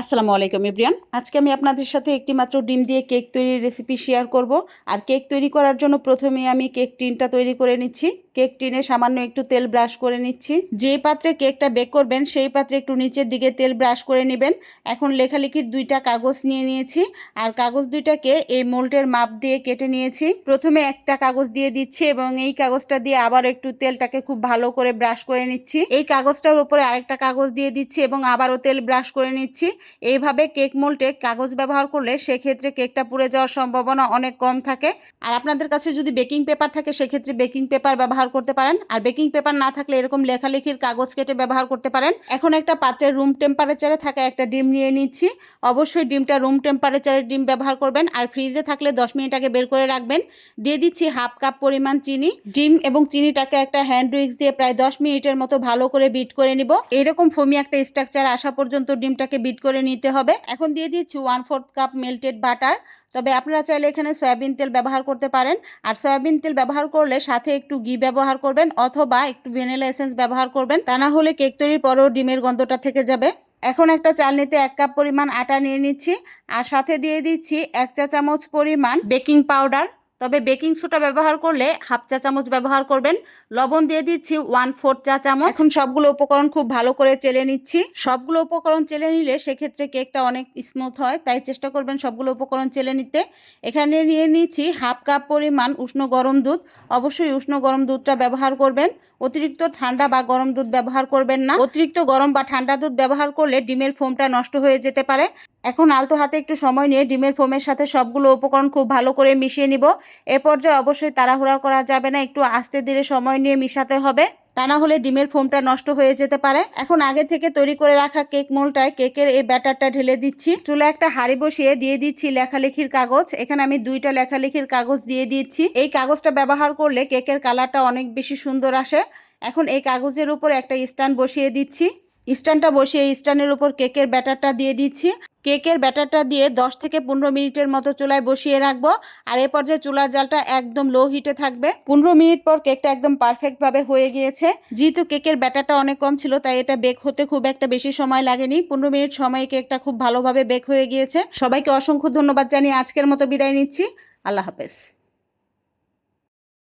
আসসালামু আলাইকুম, ইব্রিয়ান। আজকে আমি আপনাদের সাথে একটি মাত্র ডিম দিয়ে কেক তৈরির রেসিপি শেয়ার করব। আর কেক তৈরি করার জন্য প্রথমে আমি কেক টিনটা তৈরি করে নিচ্ছি। কেক টিনে সামান্য একটু তেল ব্রাশ করে নিচ্ছি। যে পাত্রে কেকটা বেক করবেন, সেই পাত্রে একটু নিচের দিকে তেল ব্রাশ করে নেবেন। এখন লেখালেখির দুইটা কাগজ নিয়ে নিয়েছি। আর কাগজ দুইটাকে এই মোল্টের মাপ দিয়ে কেটে নিয়েছি। প্রথমে একটা কাগজ দিয়ে দিচ্ছি এবং এই কাগজটা দিয়ে আবার একটু তেলটাকে খুব ভালো করে ব্রাশ করে নিচ্ছি। এই কাগজটার উপরে আরেকটা কাগজ দিয়ে দিচ্ছি এবং আবারও তেল ব্রাশ করে নিচ্ছি। এইভাবে কেক মোল্টে কাগজ ব্যবহার করলে সেক্ষেত্রে কেকটা পুড়ে যাওয়ার সম্ভাবনা অনেক কম থাকে। আর আপনাদের কাছে যদি বেকিং পেপার থাকে, সেক্ষেত্রে বেকিং পেপার ব্যবহার করতে পারেন। আর বেকিং পেপার না থাকলে এরকম লেখালেখির কাগজ কেটে ব্যবহার করতে পারেন। এখন একটা পাত্রে রুম টেম্পারেচারে থাকা একটা ডিম নিয়ে নিচ্ছি। অবশ্যই ডিমটা রুম টেম্পারেচারের ডিম ব্যবহার করবেন। আর ফ্রিজে থাকলে দশ মিনিট আগে বের করে রাখবেন। দিয়ে দিচ্ছি হাফ কাপ পরিমাণ চিনি। ডিম এবং চিনিটাকে একটা হ্যান্ড উইক্স দিয়ে প্রায় দশ মিনিটের মতো ভালো করে বিট করে নিব। এরকম ফমি একটা স্ট্রাকচার আসা পর্যন্ত ডিমটাকে বিট করে নিতে হবে। এখন দিয়ে দিচ্ছি one fourth cup melted butter. তবে আপনারা চাইলে এখানে সয়াবিন তেল ব্যবহার করতে পারেন। আর সয়াবিন তেল ব্যবহার করলে সাথে একটু ঘি ব্যবহার করবেন অথবা একটু ভ্যানিলা এসেন্স ব্যবহার করবেন। তা না হলে কেক তৈরির পরেও ডিমের গন্ধটা থেকে যাবে। এখন একটা চালনিতে এক কাপ পরিমাণ আটা নিয়ে নিচ্ছি। আর সাথে দিয়ে দিচ্ছি এক চা চামচ পরিমাণ বেকিং পাউডার। তবে বেকিং সোডা ব্যবহার করলে হাফ চা চামচ ব্যবহার করবেন। লবণ দিয়ে দিচ্ছি ওয়ান ফোর চা চামচ। এখন সবগুলো উপকরণ খুব ভালো করে চেলে নিচ্ছি। সবগুলো উপকরণ চেলে নিলে সেক্ষেত্রে কেকটা অনেক স্মুথ হয়, তাই চেষ্টা করবেন সবগুলো উপকরণ চেলে নিতে। এখানে নিয়ে নিচ্ছি হাফ কাপ পরিমাণ উষ্ণ গরম দুধ। অবশ্যই উষ্ণ গরম দুধটা ব্যবহার করবেন। অতিরিক্ত ঠান্ডা বা গরম দুধ ব্যবহার করবেন না। অতিরিক্ত গরম বা ঠান্ডা দুধ ব্যবহার করলে ডিমের ফোমটা নষ্ট হয়ে যেতে পারে। এখন আলতো হাতে একটু সময় নিয়ে ডিমের ফোমের সাথে সবগুলো উপকরণ খুব ভালো করে মিশিয়ে নিব। এ পর্যায়ে অবশ্যই তাড়াহুড়া করা যাবে না, একটু আস্তে ধীরে সময় নিয়ে মিশাতে হবে। তা না হলে ডিমের ফোমটা নষ্ট হয়ে যেতে পারে। এখন আগে থেকে তৈরি করে রাখা কেক মোলটায় কেকের এই ব্যাটারটা ঢেলে দিচ্ছি। চুলে একটা হাঁড়ি বসিয়ে দিয়ে দিচ্ছি লেখালেখির কাগজ। এখানে আমি দুইটা লেখালেখির কাগজ দিয়ে দিচ্ছি। এই কাগজটা ব্যবহার করলে কেকের কালারটা অনেক বেশি সুন্দর আসে। এখন এই কাগজের উপর একটা স্ট্যান্ড বসিয়ে দিচ্ছি। স্ট্যান্ডটা বসিয়ে স্ট্যান্ডের উপর কেকের ব্যাটারটা দিয়ে দিচ্ছি। কেকের ব্যাটারটা দিয়ে 10 থেকে পনেরো মিনিটের মতো চুলায় বসিয়ে রাখব। আর এ পর্যায়ে চুলার জালটা একদম লো হিটে থাকবে, পনেরো মিনিট পর কেকটা একদম পারফেক্টভাবে হয়ে গিয়েছে। যেহেতু কেকের ব্যাটারটা অনেক কম ছিল, তাই এটা বেক হতে খুব একটা বেশি সময় লাগেনি। পনেরো মিনিট সময়ে কেকটা খুব ভালোভাবে বেক হয়ে গিয়েছে। সবাইকে অসংখ্য ধন্যবাদ জানিয়ে আজকের মতো বিদায় নিচ্ছি। আল্লাহ হাফেজ।